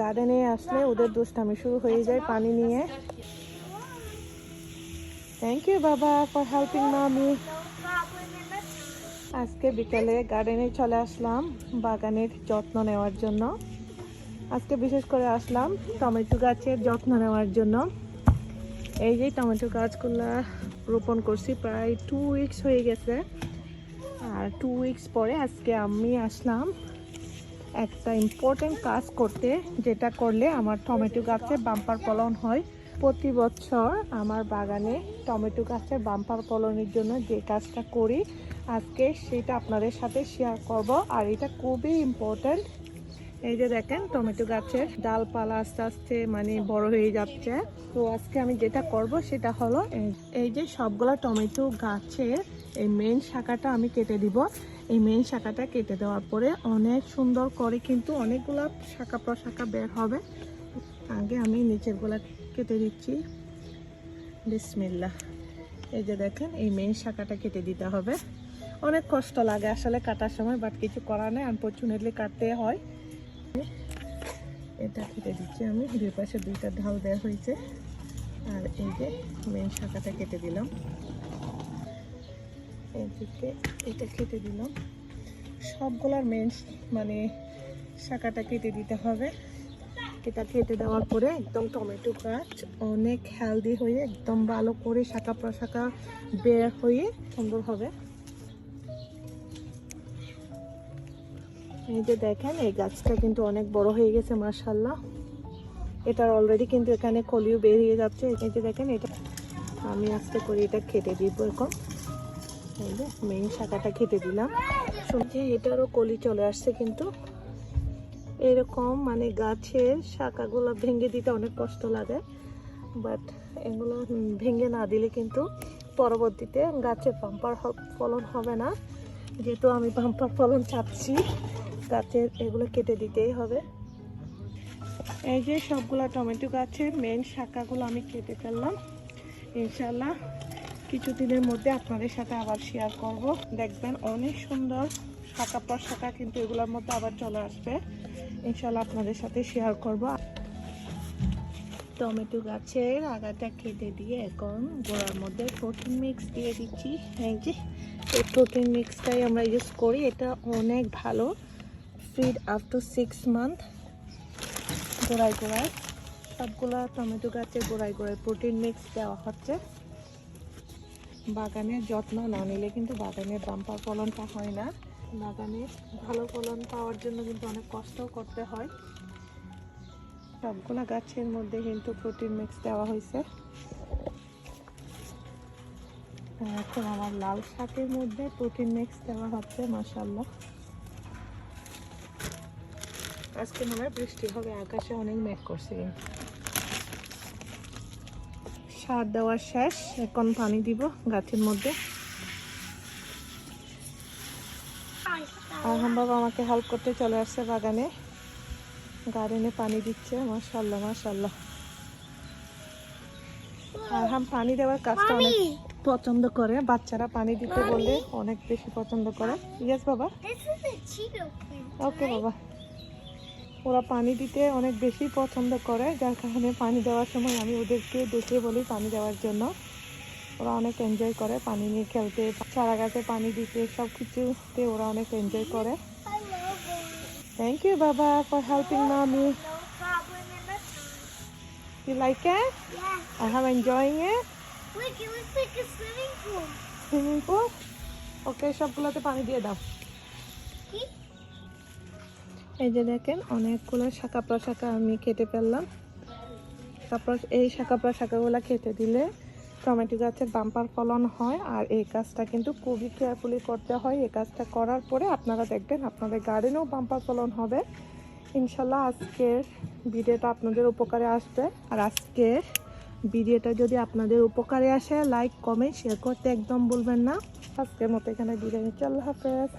গার্ডেনে আসলে ওদের দুষ্টামি শুরু হয়ে যায় পানি নিয়ে। থ্যাংক ইউ বাবা ফর হেল্পিং মামি আজকে বিকালে গার্ডেনে চলে আসলাম, বাগানের যত্ন নেওয়ার জন্য। আজকে বিশেষ করে আসলাম টমেটো গাছের যত্ন নেওয়ার জন্য। এই যে টমেটো গাছগুলা রোপণ করছি, প্রায় টু উইকস হয়ে গেছে। আর টু উইকস পরে আজকে আমি আসলাম একটা ইম্পর্টেন্ট কাজ করতে, যেটা করলে আমার টমেটো গাছে বাম্পার ফলন হয়। প্রতি বছর আমার বাগানে টমেটো গাছের বাম্পার ফলনের জন্য যে কাজটা করি, আজকে সেটা আপনাদের সাথে শেয়ার করব। আর এটা খুবই ইম্পর্ট্যান্ট এই যে দেখেন, টমেটো গাছের ডালপালা আস্তে আস্তে মানে বড় হয়ে যাচ্ছে। তো আজকে আমি যেটা করব সেটা হলো, এই- যে সবগুলা টমেটো গাছের এই মেন শাখাটা আমি কেটে দিব। এই মেন শাখাটা কেটে দেওয়ার পরে অনেক সুন্দর করে কিন্তু অনেকগুলো শাখা প্রশাখা বের হবে। আগে আমি নিচেরগুলা কেটে দিচ্ছি। বিসমিল্লা এই যে দেখেন, এই মেন শাখাটা কেটে দিতে হবে। অনেক কষ্ট লাগে আসলে কাটার সময় বাট কিছু করার নেই আনফর্চুনেটলি কাটতে হয়। এটা কেটে দিচ্ছি আমি। দুই পাশে দুইটা ঢাল দেওয়া হয়েছে। আর এই যে মেন শাখাটা কেটে দিলাম। এদিকে এটা কেটে দিলাম। সবগুলার মেন মানে শাখাটা কেটে দিতে হবে। এটা কেটে দেওয়ার পরে একদম টমেটো গাছ অনেক হেলদি হয়ে, একদম ভালো করে শাখা প্রশাখা বের হয়ে সুন্দর হবে। এই যে দেখেন, এই গাছটা কিন্তু অনেক বড় হয়ে গেছে মার্শাল্লাহ এটার অলরেডি কিন্তু এখানে কলিও বেরিয়ে যাচ্ছে। এই যে দেখেন, এটা আমি আস্তে করে এটা কেটে দিব এখন। মেইন শাখাটা কেটে দিলাম। শুনছি এটারও কলি চলে আসছে কিন্তু। এরকম মানে গাছের শাখাগুলো ভেঙে দিতে অনেক কষ্ট লাগে। বাট এগুলো ভেঙে না দিলে কিন্তু পরবর্তীতে গাছের পাম্পার ফলন হবে না। যেহেতু আমি পাম্পার ফলন চাচ্ছি, গাছের এগুলো কেটে দিতেই হবে। এই যে সবগুলো টমেটো গাছের মেন শাখাগুলো আমি কেটে ফেললাম। ইনশাল্লাহ কিছুদিনের মধ্যে আপনাদের সাথে আবার শেয়ার করব। দেখবেন অনেক সুন্দর শাখা পর শাখা কিন্তু এগুলোর মধ্যে আবার চলে আসবে। ইনশাল্লাহ আপনাদের সাথে শেয়ার করব। টমেটো গাছের আগাটা কেটে দিয়ে এখন গোড়ার মধ্যে প্রোটিন মিক্স দিয়ে দিচ্ছি। এই যে, এই প্রোটিন মিক্সটাই আমরা ইউজ করি। এটা অনেক ভালো। Feed up to six month গোড়ায় গোড়ায়। সবগুলো টমেটো গাছের গোড়ায় গোড়ায় প্রোটিন মিক্স দেওয়া হচ্ছে। বাগানের যত্ন না নিলে কিন্তু বাগানের বাম্পার ফলনটা হয় না। বাগানে ভালো ফলন পাওয়ার জন্য কিন্তু অনেক কষ্ট করতে হয়। সবগুলা গাছের মধ্যে কিন্তু প্রোটিন মিক্স দেওয়া হয়েছে। এখন আমার লাল শাকের মধ্যে প্রোটিন মিক্স দেওয়া হচ্ছে মাসাল্লাহ আজকে মনে হয় বৃষ্টি হবে, আকাশে অনেক মেঘ করছে কিন্তু। সার দেওয়া শেষ। এখন পানি দিব গাছের মধ্যে। আরহাম বাবা আমাকে হেল্প করতে চলে আসছে বাগানে। গার্ডেনে পানি দিচ্ছে মাশাল্লাহ মাশাল্লাহ আরহাম পানি দেওয়ার কাজটা অনেক পছন্দ করে। বাচ্চারা পানি দিতে বললে অনেক বেশি পছন্দ করে। ইয়েস বাবা. ওকে বাবা। ওরা পানি দিতে অনেক বেশি পছন্দ করে যার কারণে পানি দেওয়ার সময় আমি ওদেরকে ডেকে বলি পানি দেওয়ার জন্য ওরা অনেক এনজয় করে পানি নিয়ে খেলতে চারা গাছে পানি দিতে সব কিছুতে ওরা অনেক এনজয় করে. থ্যাংক ইউ বাবা ফর হেল্পিং মামি you like it Yeah. I have enjoying it Look, it looks like a swimming pool. Swimming pool okay সবগুলোতে পানি দিয়ে দাও? এই যে দেখেন, অনেকগুলো শাখা প্রশাখা আমি কেটে ফেললাম। তারপর এই শাখা প্রশাখাগুলো কেটে দিলে টমেটো গাছের বাম্পার ফলন হয় আর এই কাজটা কিন্তু খুবই কেয়ারফুলি করতে হয়। এই কাজটা করার পরে আপনারা দেখবেন আপনাদের গার্ডেনেও বাম্পার ফলন হবে। ইনশাল্লাহ আজকের ভিডিওটা আপনাদের উপকারে আসবে। আর আজকের ভিডিওটা যদি আপনাদের উপকারে আসে লাইক কমেন্ট শেয়ার করতে একদম বলবেন না। আজকের মতো এখানে বিরিয়ানি আল্লাহ হাফেজ।